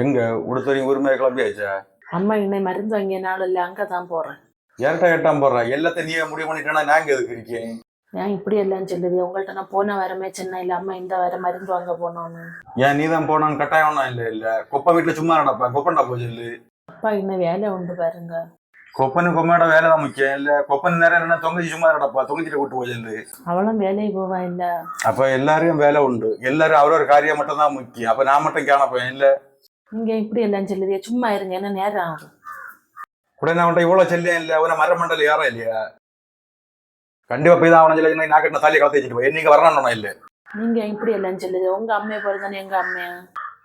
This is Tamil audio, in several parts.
எங்க? உடுத்தறி உரிமையை கிளம்பியாச்சா அம்மா இன்னை மருந்து வாங்கிய நாள் இல்லை அங்கே தான் போகிறேன் ஏன்டா எட்டாம் போடுற? எல்லாத்தையும் நீயே முடிவு பண்ணிட்டேன்னா நாங்க எதுக்கு இருக்கேன் ஏன் இப்படி எல்லாம் சொல்லுது? உங்கள்கிட்ட நான் போன வரமே சென்னையில் அம்மா இந்த வர மருந்து வாங்க போனோன்னு. ஏன் நீ தான் போனான்னு கட்டாயம் ஒன்றும் இல்லை இல்ல. கொப்பை வீட்டுல சும்மா நடப்பா. கொப்பன்டா போய் சொல்லு. அப்பா இன்னும் வேலை உண்டு பாருங்க. கொப்பனு கொம்மையோட வேலை தான் முக்கியம். இல்ல கொப்பன் நேரம் என்ன தொங்கச்சி சும்மா நடப்பா தொங்கச்சிட்ட கூட்டு போய் சொல்லு அவளும் வேலைக்கு போவா இல்லை? அப்ப எல்லாரையும் வேலை உண்டு. எல்லாரும் அவரவர் காரியம் மட்டும் தான் முக்கியம். அப்ப நான் மட்டும் காணப்பேன் இல்ல? நீங்க இப்படி எல்லாம் சொல்லுதிய சும்மா இருங்க என்ன நேரம் ஆகும்? உடனே அவன்கிட்ட இவ்வளவு செல்லியம் இல்ல? அவன மரமண்டல யாரும் இல்லையா? கண்டிப்பா போய் தான் அவனை சொல்லி நான் கட்டின தாலியை கலத்தி வச்சுட்டு போய் நீங்க வரணும் இல்ல. நீங்க இப்படி எல்லாம் சொல்லுது உங்க அம்மையை போறதானே எங்க அம்மையா?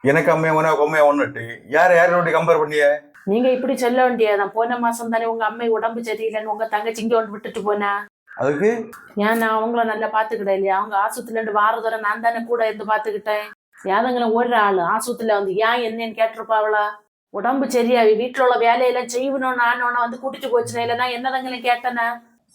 எனக்கு அம்மையா உனக்கு அம்மையா ஒன்னுட்டு யார் யாரோட கம்பேர் பண்ணிய? நீங்க இப்படி சொல்ல வேண்டியதான் போன மாசம் தானே உங்க அம்மை உடம்பு சரியில்லைன்னு உங்க தங்கச்சி இங்க ஒன்று விட்டுட்டு போனா? அதுக்கு? ஏன் நான் அவங்கள நல்லா பாத்துக்கிட்டேன் இல்லையா? அவங்க ஆஸ்பத்திரில இருந்து வார தூரம் நான் தானே கூட இருந்து பாத்துக்கிட்டேன் யாதங்களும் ஒரு ஆளு ஆஸ்பத்திரியில வந்து ஏன் என்னன்னு கேட்டிருப்பாவளா? உடம்பு சரியாவி வீட்டுல உள்ள வேலையெல்லாம் செய்யணும் நான் வந்து கூட்டிட்டு போச்சுனே இல்லை நான் என்னதங்களும் கேட்டேனே?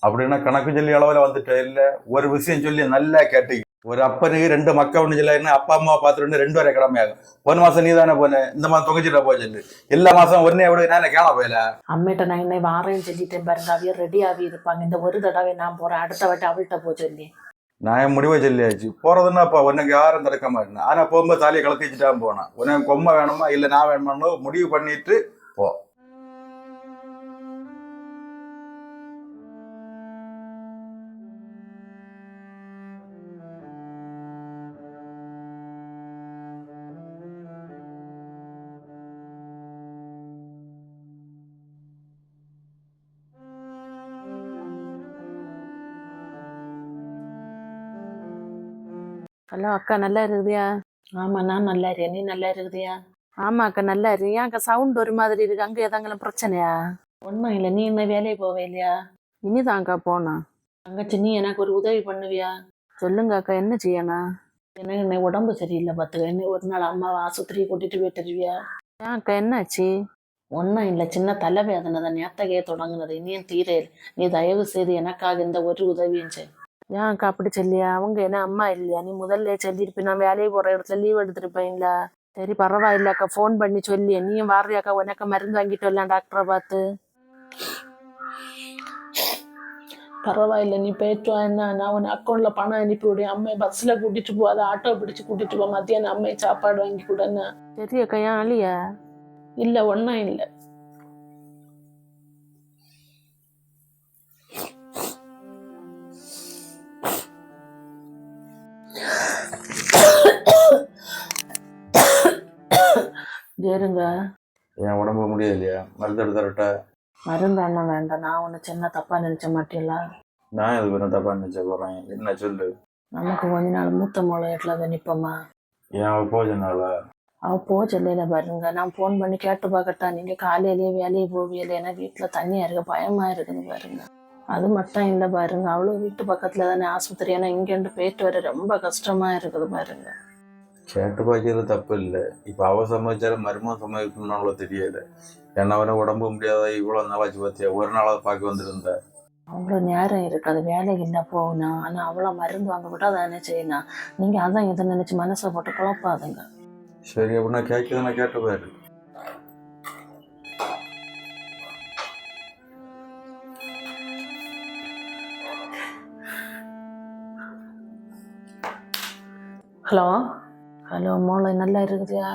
அப்படின்னா கணக்கு சொல்லி அளவுல வந்துட்ட இல்ல? ஒரு விஷயம் சொல்லி நல்லா கேட்டு ஒரு அப்பனுக்கு ரெண்டு மக்கள் சொல்ல என்ன அப்பா அம்மா பார்த்துட்டு ரெண்டு வரை கடமையாகும் போன மாசம் நீ தானே போன இந்த மாசம் தொங்கச்சிட்ட போய் சொல்லு. எல்லா மாசம் ஒன்னே விட நான் கேள போயில? அம்மிட்ட நான் இன்னை வாரேன்னு சொல்லிட்டேன் பாருங்க அவைய ரெடி ஆகி இருப்பாங்க. இந்த ஒரு தடவை நான் போறேன் அடுத்த வாட்டி அவள்கிட்ட போ சொல்லி. நான் முடிவை சொல்லியாச்சு. போறதுன்னா அப்ப? உனக்கு யாரும் தடுக்க மாட்டேன். ஆனா போகும்போது தாலியை கலத்தி வச்சுட்டான் போனேன். உனக்கு கொம்மை வேணுமா? இல்ல நான் வேணுமான்னு முடிவு பண்ணிட்டு போ. ஹலோ அக்கா நல்லா இருக்குதியா? ஆமா நான் நல்லா இருக்கேன். நீ நல்லா இருக்குதியா? ஆமா அக்கா நல்லா இருக்கு ஏன் அக்கா சவுண்ட் ஒரு மாதிரி இருக்கு? அங்க ஏதாங்களும் பிரச்சனையா? ஒன்றும் இல்லை. நீ இன்னும் வேலைக்கு போவே இல்லையா? இனிதான் அக்கா போனா. தங்கச்சி நீ எனக்கு ஒரு உதவி பண்ணுவியா? சொல்லுங்க அக்கா என்ன செய்யணும்? எனக்கு இன்னைக்கு உடம்பு சரியில்லை பார்த்துக்க. என்ன ஒரு நாள் அம்மாவை ஆஸ்பத்திரி கூட்டிட்டு போயிட்டுருவியா ஏன் அக்கா என்னாச்சு? ஒன்றும் இல்லை. சின்ன தலைவேதனை தான். நேத்தகையே தொடங்குனது. இனியும் தீரையில் நீ தயவு செய்து எனக்காக இந்த ஒரு உதவியும் செய். ஏன் அக்கா அப்படி சொல்லியா? அவங்க என்ன அம்மா இல்லையா? நீ முதல்ல சொல்லியிருப்பேன். நான் வேலையை போகிற இடத்துல லீவ் எடுத்திருப்பேன்ல. சரி பரவாயில்ல அக்கா. ஃபோன் பண்ணி சொல்லி. நீயும் வாரியாக்கா உனக்கு மருந்து வாங்கிட்டு வரலாம் டாக்டரை பார்த்து. பரவாயில்ல. நீ போயிட்டு என்ன? நான் உன் அக்கௌண்ட்ல பணம் அனுப்பி விடுவேன் அம்மையை பஸ்ல கூட்டிட்டு போ. அதை ஆட்டோ பிடிச்சு கூட்டிட்டு போ. மத்தியானம் அம்மையை சாப்பாடு வாங்கி கொடுன்னு. சரி அக்கா. ஏன் அழியா இல்ல ஒன்றும் இல்லை. உடம்பு முடியலையா? மருந்து தரட்டா? மருந்து அண்ணன் வேண்டாம். நான் ஒன்று சின்ன தப்பா நினைச்ச மாட்டேல நான் எதுக்கு என்ன தப்பா நினைச்ச போறேன்? என்ன சொல்லு? நமக்கு கொஞ்ச நாள் மூத்த மூளை வீட்டில் தான் நிற்போமா ஏன் போஜனால அவ போ சொல்லையில பாருங்க. நான் ஃபோன் பண்ணி கேட்டு பார்க்கட்டா. நீங்க காலையிலேயே வேலையை போவியல ஏன்னா வீட்டில் தண்ணியா இருக்கு பயமா இருக்குது பாருங்க. அது மட்டும் இல்லை பாருங்க. அவ்வளோ வீட்டு பக்கத்துல தானே ஆஸ்பத்திரி. ஏன்னா இங்கேருந்து போயிட்டு வர ரொம்ப கஷ்டமா இருக்குது பாருங்க. கேட்டு பாய்க்கிறது தப்பு இல்லை. இப்போ அவ சமைச்சாலும் மருமகம் சமைக்கணும்னு அவ்வளோ தெரியாது. என்ன வர உடம்பு முடியாத இவ்வளோ நாளாச்சு பார்த்தியா ஒரு நாளாவது பார்க்க வந்திருந்த. அவ்வளோ நேரம் இருக்குது வேலை இல்லை போகணும் ஆனால் அவ்வளோ மருந்து வாங்க விட்டா தானே செய்யணும் நீங்கள் அதான் இதை நினச்சி மனசை போட்டு குழப்பாதுங்க. சரி அப்படின்னா கேட்குதுன்னா கேட்டு பாரு. ஹலோ? ஹலோ மோளை நல்லா இருக்குதுயா?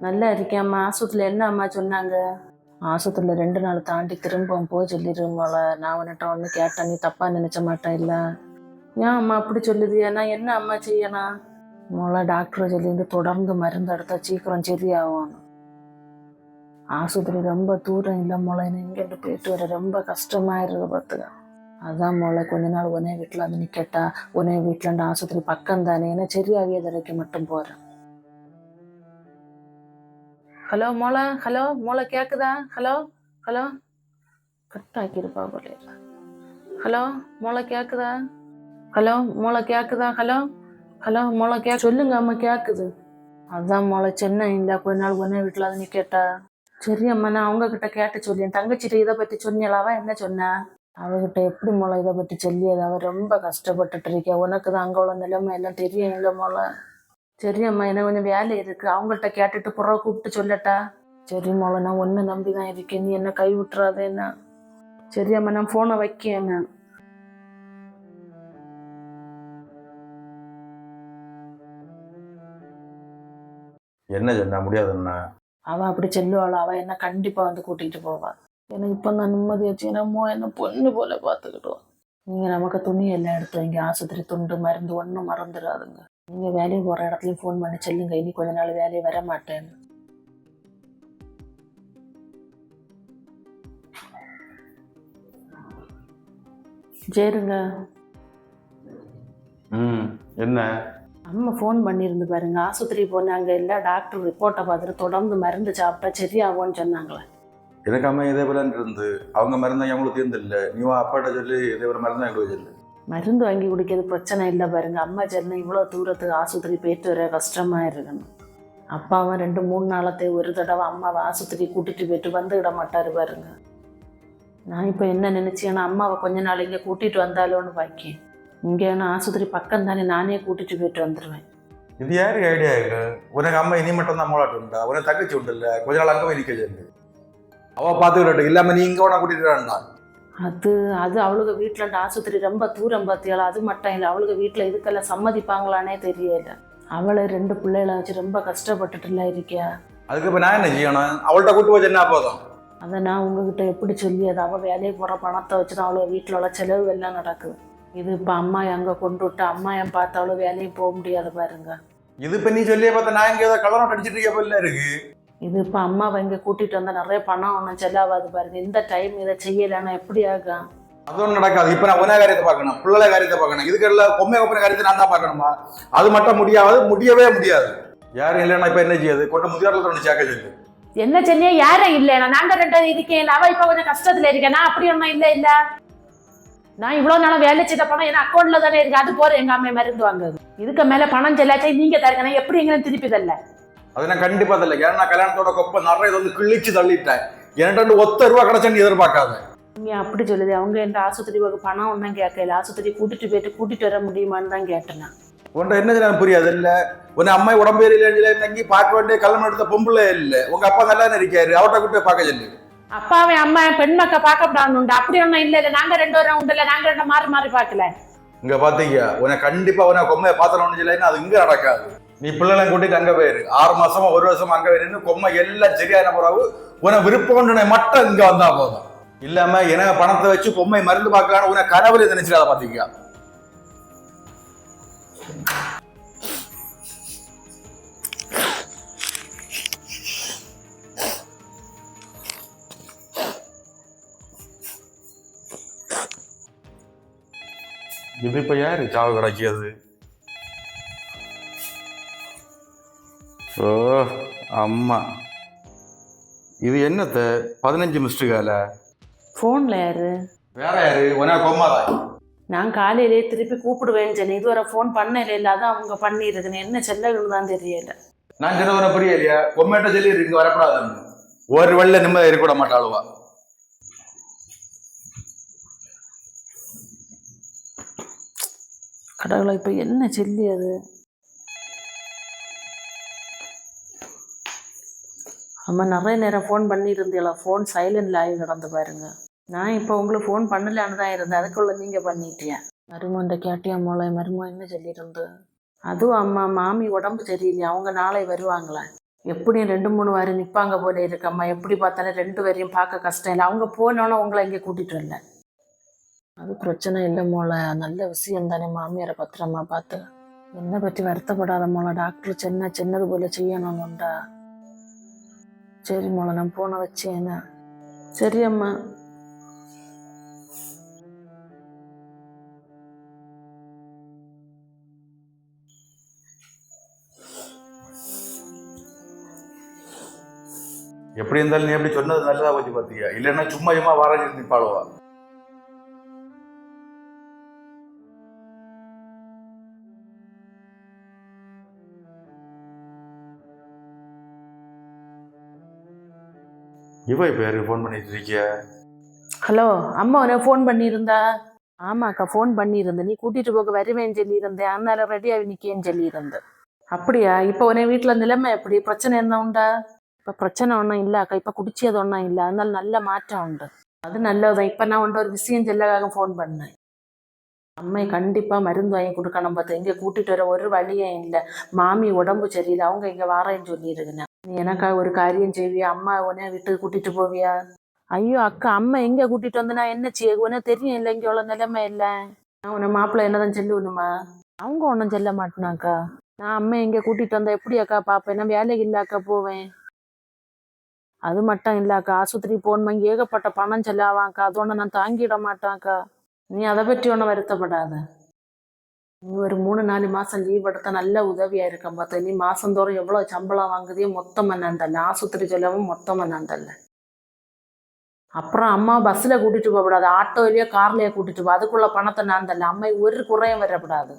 நல்லா இருக்கேம்மா. ஆஸ்பத்திரியில் என்ன அம்மா சொன்னாங்க? ஆஸ்பத்திரியில் ரெண்டு நாள் தாண்டி திரும்ப போய் சொல்லிடு மோளை. நான் உன்னிட்ட ஒன்று கேட்டேன். நீ தப்பாக நினச்ச மாட்டேன் இல்லை? ஏன் அம்மா அப்படி சொல்லுதியா நான் என்ன அம்மா செய்யணும்? மோளை டாக்டர் சொல்லியிருந்து தொடர்ந்து மருந்து எடுத்தா சீக்கிரம் சரியாகும். ஆஸ்பத்திரி ரொம்ப தூரம் இல்லை மோளை. இங்கேருந்து போயிட்டு வர ரொம்ப கஷ்டமாயிருது பார்த்துக்க அதான் மோளை கொஞ்ச நாள் உனே வீட்டில் வந்து நிற்கட்டா உனே வீட்டில் ஆஸ்பத்திரி பக்கம் தானே ஏன்னா சரியாகிய தரைக்கு மட்டும் போகிறேன் ஹலோ மோளை ஹலோ மோளை கேட்குதா ஹலோ ஹலோ. கட் ஆக்கியிருப்பா போல. ஹலோ மோளை கேட்குதா ஹலோ மோளை கேட்குதா ஹலோ ஹலோ மோளை கே சொல்லுங்க அம்மா கேட்குது அதான் மோளை சென்னை இல்லை கொஞ்ச நாள் உடனே வீட்டில் நீ கேட்டா. சரி அம்மா நான் அவங்கக்கிட்ட கேட்டு சொல்லி என் தங்கச்சிட்ட இதை பற்றி சொன்னீங்களாவா? என்ன சொன்ன? அவகிட்ட எப்படி மோளை இதை பற்றி சொல்லியது அவள் ரொம்ப கஷ்டப்பட்டுட்டு இருக்கா உனக்கு தான் அங்கே உள்ள நிலைமை எல்லாம் தெரியும் இல்லை மோளை? சரி அம்மா எனக்கு கொஞ்சம் வேலை இருக்கு. அவங்கள்ட்ட கேட்டுட்டு புறவை கூப்பிட்டு சொல்லட்டா? சரி மோளை நான் ஒன்று நம்பி தான் இருக்கேன். நீ என்ன கை விட்டுறாதேன்னா சரி அம்மா நான் ஃபோனை வைக்கேன் நான். என்ன சொன்னா முடியாதுன்னா அவள் அப்படி செல்லுவாள்? அவள் என்ன கண்டிப்பாக வந்து கூட்டிகிட்டு போவா. எனக்கு இப்போ நான் நிம்மதியாச்சு. என்னமோ என்ன பொண்ணு போல பார்த்துக்கிட்டோம் நீங்கள் நமக்கு துணி எல்லாம் எடுத்து வைங்க. ஆஸ்பத்திரி துண்டு மருந்து ஒன்றும் மறந்துடாதுங்க. நீங்கள் வேலைக்கு போகிற இடத்துலையும் ஃபோன் பண்ணி சொல்லுங்க. இனி கொஞ்ச நாள் வேலையை வர மாட்டேன்னு சரிங்க ம் என்ன? அம்மா ஃபோன் பண்ணியிருந்து பாருங்க. ஆஸ்பத்திரி போனாங்க இல்லை. டாக்டர் ரிப்போர்ட்டை பார்த்துட்டு தொடர்ந்து மருந்து சாப்பிட்டா சரியாகும்னு சொன்னாங்களே. எனக்கு அம்மா இதே போல இருந்து அவங்க மருந்து அவங்களுக்கு தீர்ந்தில்ல நீ உன் அப்பாட்ட சொல்லி இதே போல மருந்து எங்களுக்கு சொல்லு மருந்து வாங்கி குடிக்கிறது பிரச்சனை இல்லை பாருங்க. அம்மா சென்னை இவ்வளோ தூரத்துக்கு ஆஸ்பத்திரி போயிட்டு வர கஷ்டமாக இருக்கணும். அப்பாவும் ரெண்டு மூணு நாளத்தை ஒரு தடவை அம்மாவை ஆஸ்பத்திரி கூட்டிட்டு போயிட்டு வந்துவிட மாட்டார் பாருங்க. நான் இப்போ என்ன நினச்சேன்னா அம்மாவை கொஞ்ச நாள் இங்கே கூட்டிகிட்டு வந்தாலோன்னு பாக்கேன். இங்கே நான் ஆஸ்பத்திரி பக்கம் தானே நானே கூட்டிகிட்டு போயிட்டு வந்துடுவேன் இது யாருக்கு ஐடியா இருக்கு? உனக்கு அம்மா இனி மட்டும் தான் மூளாட்டு உண்டா? உனக்கு தங்கச்சி உண்டு இல்லை? கொஞ்ச நாள் அங்கே போய் நிக்க சொல்லு. பார்த்துக்கிட்டு இல்லாமல் நீ இங்கே உன கூட்டிட்டு வேண்டாம் அது அது அவளுக்கு வீட்டில் ஆஸ்பத்திரி ரொம்ப தூரம் பார்த்தியால அது மட்டும் இல்லை அவளுக்கு வீட்டில் இதுக்கெல்லாம் சம்மதிப்பாங்களானே தெரியல. அவளை ரெண்டு பிள்ளைகளை வச்சு ரொம்ப கஷ்டப்பட்டுட்டுல இருக்கியா? அதுக்கு இப்ப நான் என்ன செய்யணும்? அவள்கிட்ட கூட்டு போச்சு என்ன போதும். அதை நான் உங்ககிட்ட எப்படி சொல்லி அது அவள் வேலைக்கு போகிற பணத்தை வச்சு தான் அவ்வளோ வீட்டில் உள்ள செலவு எல்லாம் நடக்குது. இது இப்போ அம்மா அங்கே கொண்டு விட்டு அம்மா என் பார்த்து அவ்வளோ வேலையும் போக முடியாது பாருங்க. இது இப்ப நீ சொல்லியே பார்த்தா நான் இங்க ஏதோ கலரம் அடிச்சிட்டு இருக்க போல இருக்கு. இது இப்போ அம்மாவை இங்கே கூட்டிகிட்டு வந்தால் நிறைய பணம் ஒன்றும் செலவாது பாருங்க. இந்த டைம் இதை செய்யலைன்னா எப்படி ஆகும்? அது ஒன்றும் நடக்காது. இப்ப நான் உன காரியத்தை பார்க்கணும். பிள்ளை காரியத்தை பார்க்கணும். இதுக்கெல்லாம் பொம்மை ஒப்பனை காரியத்தை நான் தான் பார்க்கணுமா? அது மட்டும் முடியாது முடியவே முடியாது. யாரும் இல்லைன்னா இப்ப என்ன செய்யாது கொண்டு முதியோரில் ஒன்று சேர்க்க சொல்லு என்ன சென்னியா யாரும் இல்லைண்ணா நாங்க ரெண்டு இருக்கேன். அவ இப்ப கொஞ்சம் கஷ்டத்துல இருக்கேன். நான் அப்படி ஒன்றும் இல்லை இல்ல. நான் இவ்வளவு நாளா வேலை செய்த பணம் என் அக்கௌண்ட்ல தானே இருக்கு. அது போற எங்க அம்மா மருந்து வாங்குது இதுக்கு மேல பணம் செல்லாச்சே நீங்க தருக்கணும் எப்படி எங்க திருப்பி தரல? அது நான் கண்டிப்பா தெரியல ஏன்னா நான் கல்யாணத்தோட கொப்ப நிறைய வந்து கிழிச்சு தள்ளிட்டேன். என்கிட்ட ஒத்த ரூபா கிடைச்சேன்னு எதிர்பார்க்காத. நீங்க அப்படி சொல்லுது. அவங்க எந்த ஆஸ்பத்திரி பணம் ஒன்றும் கேட்கல. ஆஸ்பத்திரி கூட்டிட்டு போயிட்டு கூட்டிட்டு வர முடியுமான்னு தான் கேட்டேன் நான். உன்ட்ட என்ன புரியாது? இல்ல. உன் அம்மா உடம்பு இல்லைன்னு இன்னைக்கு பார்க்க வேண்டிய கல்யாணம் எடுத்த பொம்பளை இல்ல. உங்க அப்பா நல்லா இருக்காரு. அவட்ட கூட்டு பார்க்க சொல்லு. அப்பாவை அம்மா பெண் மக்க பார்க்கப்படாது அப்படி ஒன்றும் இல்லை இல்லை. நாங்க ரெண்டு பேரும் உண்டு இல்லை. நாங்க ரெண்டு மாறி மாறி பார்க்கல. இங்க பாத்தீங்க. உன கண்டிப்பா உன கொம்மையை பாத்திரம் இல்லைன்னா அது இங்க நடக்காது. நீ பிள்ளைகளை கூட்டிட்டு அங்க போயிரு. ஆறு மாசமா ஒரு வருஷமா அங்க போயிரு. கொம்மை எல்லாம் சரியான பிறகு உன விருப்பம் மட்டும் இங்க வந்தா போதும். இல்லாம எனக்கு பணத்தை வச்சு பொம்மை மருந்து பார்க்கலாம் உன கனவுல நினைச்சிடாத பாத்தீங்க இது இப்ப யாரு சாவு கிடைக்காது ஓ அம்மா. இது என்னத்த? பதினஞ்சு மிஸ்டு கால ஃபோன்ல யாரு? வேற யாரு? உன கொம்மாதான் நான் காலையிலே திருப்பி கூப்பிடுவேன்னு சொன்னேன் இதுவரை ஃபோன் பண்ணல இல்லை அதான் அவங்க பண்ணியிருக்குன்னு என்ன செல்லகள் தான் தெரியல. நான் சொன்னவன புரிய இல்லையா கொம்மேட்ட சொல்லி இங்க வரக்கூடாதுன்னு. ஒரு வெள்ள நிம்மதி இருக்க மாட்டாளுவா கடவுளை இப்போ என்ன சொல்லி அது? அம்மா நிறைய நேரம் ஃபோன் பண்ணியிருந்தீங்களா? ஃபோன் சைலண்டில் ஆகி கிடந்து பாருங்க. நான் இப்போ உங்களுக்கு ஃபோன் பண்ணலான்னு தான் இருந்தேன். அதுக்குள்ளே நீங்கள் பண்ணிட்டியா மருமன்ட்ட கேட்டியா மோளை? மருமோ என்ன சொல்லியிருந்து? அதுவும் அம்மா மாமி உடம்பு சரியில்லையா? அவங்க நாளை வருவாங்களே? எப்படியும் ரெண்டு மூணு வாரம் நிற்பாங்க போல இருக்கம்மா எப்படி பார்த்தாலும் ரெண்டு வரையும் பார்க்க கஷ்டம் இல்லை. அவங்க போனோன்னே உங்களை இங்கே கூட்டிகிட்டு வரல. அது பிரச்சனை இல்லை மோளை. நல்ல விஷயம் தானே மாமியாரை பத்திரமா பார்த்து. என்னை பற்றி வருத்தப்படாத மோளை. டாக்டர் சின்ன சின்னது போல செய்யணும்னுண்டா சரி மோளை நான் போன வச்சேன்னா சரி அம்மா. எப்படி இருந்தாலும் நீ எப்படி சொன்னது நல்லதா கொஞ்சம் பார்த்தியா இல்லைன்னா சும்மா சும்மா வாராஜி நிப்பாளுவா இவ இப்போ யாருக்கு ஃபோன் பண்ணிட்டு இருக்கிய? ஹலோ அம்மா உனக்கு ஃபோன் பண்ணியிருந்தா? ஆமாக்கா ஃபோன் பண்ணியிருந்தேன். நீ கூட்டிகிட்டு போக வருவேன்னு சொல்லியிருந்தேன். அதனால ரெடியாக நிற்கேன்னு சொல்லியிருந்தேன். அப்படியா? இப்போ உன வீட்டில் நிலைமை எப்படி? பிரச்சனை என்ன உண்டா? இப்போ பிரச்சனை ஒன்றும் இல்லைக்கா. இப்போ இப்ப குடிச்சது ஒன்றும் இல்லை. அதனால நல்ல மாற்றம் உண்டு. அது நல்லதுதான். இப்போ நான் உண்டு ஒரு விஷயம் செல்லக்காக ஃபோன் பண்ணேன். அம்மை கண்டிப்பாக மருந்து வாங்கி கொடுக்கணும் பார்த்து. இங்கே கூட்டிகிட்டு வர ஒரு வழியே இல்லை. மாமி உடம்பு சரியில்லை. அவங்க இங்கே வாரேன்னு சொல்லியிருக்கேன். நீ எனக்காக ஒரு காரியம் செய்வியா? அம்மா உடனே வீட்டுக்கு கூட்டிட்டு போவியா? ஐயோ அக்கா அம்மா எங்க கூட்டிட்டு வந்து நான் என்ன செய்ய உனக்கு தெரியும் இல்லை இங்க உள்ள நிலைமை இல்ல. நான் உன்னை மாப்பிள்ளை என்னதான் சொல்லணுமா அவங்க ஒன்றும் செல்ல மாட்டேனாக்கா. நான் அம்மா இங்க கூட்டிட்டு வந்தா எப்படி அக்கா பாப்பேன் நான் வேலைக்கு இல்ல அக்கா போவேன். அது மட்டும் இல்ல அக்கா ஆஸ்பத்திரி போன் வாங்கி ஏகப்பட்ட பணம் செல்லாவாங்க்கா அதோட நான் தாங்கிட மாட்டான்க்கா நீ அதை பற்றி ஒன்றும் வருத்தப்படாத. ஒரு மூணு நாலு மாசம் லீவ் எடுத்தா நல்ல உதவியா இருக்க பார்த்த நீ மாசந்தோறும் எவ்வளவு சம்பளம் வாங்குதே மொத்தமா நான் தரல ஆஸ்பத்திரி செலவும் மொத்தமா நான் தரல அப்புறம் அம்மா பஸ்ல கூட்டிட்டு போகக்கூடாது. ஆட்டோலயோ கார்லயோ கூட்டிட்டு போ. அதுக்குள்ள பணத்தை நான் தரல அம்மா ஒரு குறையும் வரக்கூடாது.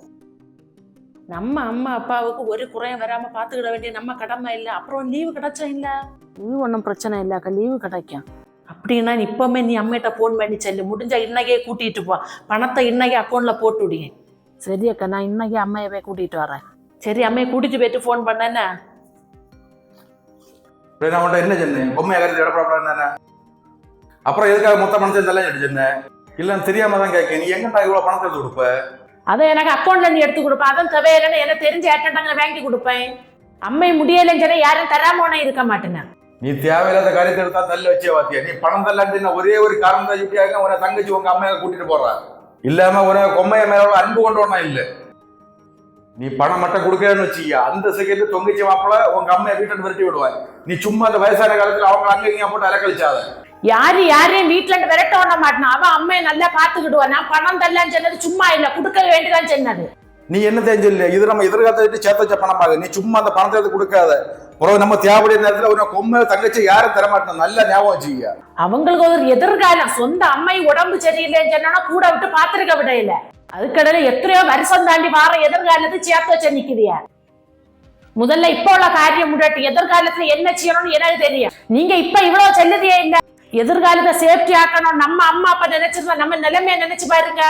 நம்ம அம்மா அப்பாவுக்கு ஒரு குறையும் வராம பாத்துக்கிட வேண்டிய நம்ம கடமை இல்லை. அப்புறம் லீவு கிடைச்சா இல்ல? லீவ் ஒன்றும் பிரச்சனை இல்லைக்கா லீவு கிடைக்கும். அப்படின்னா நீ இப்பவுமே நீ அம்மிட்ட ஃபோன் பண்ணி செல்லு. முடிஞ்சா இன்னைக்கே கூட்டிட்டு போ. பணத்தை இன்னைக்கு அக்கௌண்ட்ல போட்டு விடுங்க சரி அக்கா நான் இன்னைக்கு அம்மையை போய் கூட்டிட்டு வரேன். சரி அம்மையை கூட்டிட்டு போயிட்டு ஃபோன் பண்ணேன்னா நான் உன்ட்ட என்ன சொன்னேன்? பொம்மையை கருத்து என்ன அப்புறம் எதுக்காக மொத்த பணத்தை தலை சொன்னேன்? இல்லைன்னு தெரியாம தான் கேட்க நீ எங்கடா இவ்வளவு பணத்தை எடுத்து கொடுப்ப? அதை எனக்கு அக்கௌண்ட்ல நீ எடுத்து கொடுப்பேன் அதான் தேவையில்லைன்னு எனக்கு தெரிஞ்ச ஏட்டண்டாங்க வாங்கி கொடுப்பேன். அம்மை முடியலைன்னு சொன்னா யாரும் தராமோனே இருக்க மாட்டேனேன். நீ தேவையில்லாத காரியத்தை எடுத்தா தள்ள வச்சே வாத்தியா? நீ பணம் தள்ளாண்டு ஒரே ஒரு காரணம் தான் இப்படியாக உன தங்கச்சி உங்க அம்மையை கூட்டிட்டு போறா. இல்லாம உன கொம்மைய மேல அன்பு கொண்டோனா இல்ல. நீ பணம் மட்டும் கொடுக்கறன்னு வச்சுக்கியா. அந்த செகண்ட் தொங்கிச்சி மாப்பிள உங்க அம்மையை வீட்டை விரட்டி விடுவாய் நீ சும்மா அந்த வயசான காலத்துல அவங்க அங்க இங்க போட்டு அலக்கழிச்சாத. யாரு யாரையும் வீட்டுல இருந்து விரட்ட விட மாட்டான். அவன் அம்மையை நல்லா பாத்துக்கிடுவான் நான் பணம் தரலன்னு சொன்னது சும்மா இல்ல. கொடுக்க வேண்டியதான் சொன்னது. நீ என்ன தெரிஞ்சில்ல இது நம்ம எதிர்காலத்தை சேர்த்து வச்ச பணமாக நீ சும்மா அந்த பணத்தை கொடுக்காத. அப்புறம் நம்ம தேவைய நேரத்துல உன கொம்ம தங்கச்சி யாரும் தரமாட்டோம். நல்ல ஞாபகம் வச்சுக்கியா அவங்களுக்கு ஒரு எதிர்காலம். சொந்த அம்மை உடம்பு சரியில்லைன்னு சொன்னா கூட விட்டு பாத்துருக்க விடையில. அதுக்கடையில எத்தனையோ வருஷம் தாண்டி வார எதிர்காலத்தை சேர்த்து வச்ச நிக்கிறியா. முதல்ல இப்ப உள்ள காரியம் முடியாட்டு எதிர்காலத்துல என்ன செய்யணும்னு எனக்கு தெரியும். நீங்க இப்ப இவ்வளவு செல்லுதியே இல்ல. எதிர்காலத்தை சேஃப்டி ஆக்கணும். நம்ம அம்மா அப்பா நினைச்சிருந்தா நம்ம நிலைமைய நினைச்சு பாருங்க.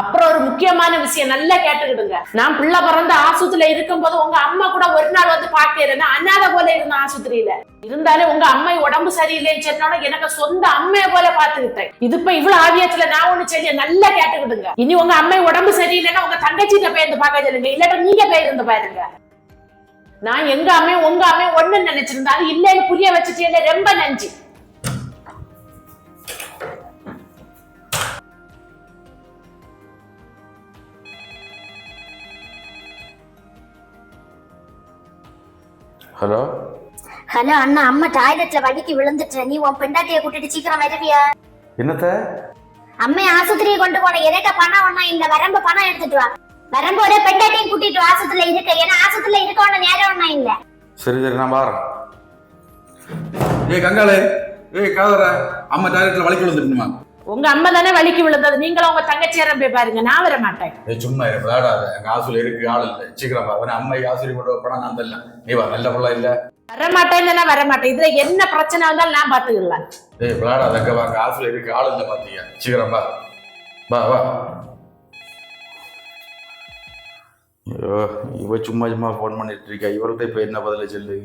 அப்புறம் ஒரு முக்கியமான விஷயம் நல்லா கேட்டுக்கிடுங்க. நான் பிள்ளை பிறந்த ஆஸ்பத்திரியில இருக்கும்போது உங்க அம்மா கூட ஒரு நாள் வந்து பாக்கிறேன் அண்ணாத போல இருந்த ஆஸ்பத்திரியில. இருந்தாலும் உங்க அம்மை உடம்பு சரியில்லைன்னு சொன்னாலும் எனக்கு சொந்த அம்மையை போல பாத்துக்கிட்டேன் இது இப்ப இவ்வளவு ஆவியத்துல நான் ஒண்ணு சொல்லி நல்லா கேட்டுக்கிடுங்க. இனி உங்க அம்மை உடம்பு சரியில்லைன்னா உங்க தங்கச்சிட்ட போயிருந்து பார்க்க சொல்லுங்க. இல்லாட்ட நீங்க போயிருந்து பாருங்க. நான் எங்க அம்மையும் உங்க அம்மையும் ஒண்ணு நினைச்சிருந்தா அது இல்லைன்னு புரிய வச்சுட்டே ரொம்ப நன்றி. ஹலோ? ஹலோ அண்ணா அம்மா டாய்லெட்ல வலிக்கு விழுந்துட்டேன். நீ உன் பெண்டாட்டிய கூட்டிட்டு சீக்கிரம் வருவியா? என்னத்த? அம்மை ஆஸ்பத்திரியை கொண்டு போன எதட்ட பணம் ஒண்ணா இந்த வரம்ப பணம் எடுத்துட்டு வா. வரும்போதே பெண்டாட்டியும் கூட்டிட்டு ஆஸ்பத்திரியில இருக்க. ஏன்னா ஆஸ்பத்திரியில இருக்க ஒண்ணு நேரம் ஒண்ணா இல்ல. சரி சரி நான் பாறேன் ஏய் கங்காளே. ஏய் காதர அம்மா டாய்லெட்ல வலிக்கு விழுந்துட்டுமா? உங்க அம்மா தானே வலிக்கு விழுந்தது. நீங்களும் உங்க தங்கச்சியாரம் போய் பாருங்க. நான் வர மாட்டேன். சும்மா விளையாடாத. எங்க ஆசுல இருக்கு ஆள் இல்லை. சீக்கிரம் அவன் அம்மை ஆசுரி கொண்டு படம் நான் தரல. நீ வா நல்ல பிள்ளை இல்ல. வர மாட்டேன்னு வர மாட்டேன் இதுல என்ன பிரச்சனை வந்தாலும் நான் பாத்துக்கலாம் ஏய் விளையாடாத. அங்க வாங்க ஆசுல இருக்கு ஆள் இல்லை பாத்தீங்க சீக்கிரம் வா. வா வா. ஐயோ இவ சும்மா சும்மா ஃபோன் பண்ணிட்டு இருக்கா. இவர்கிட்ட இப்ப என்ன பதில சொல்லு?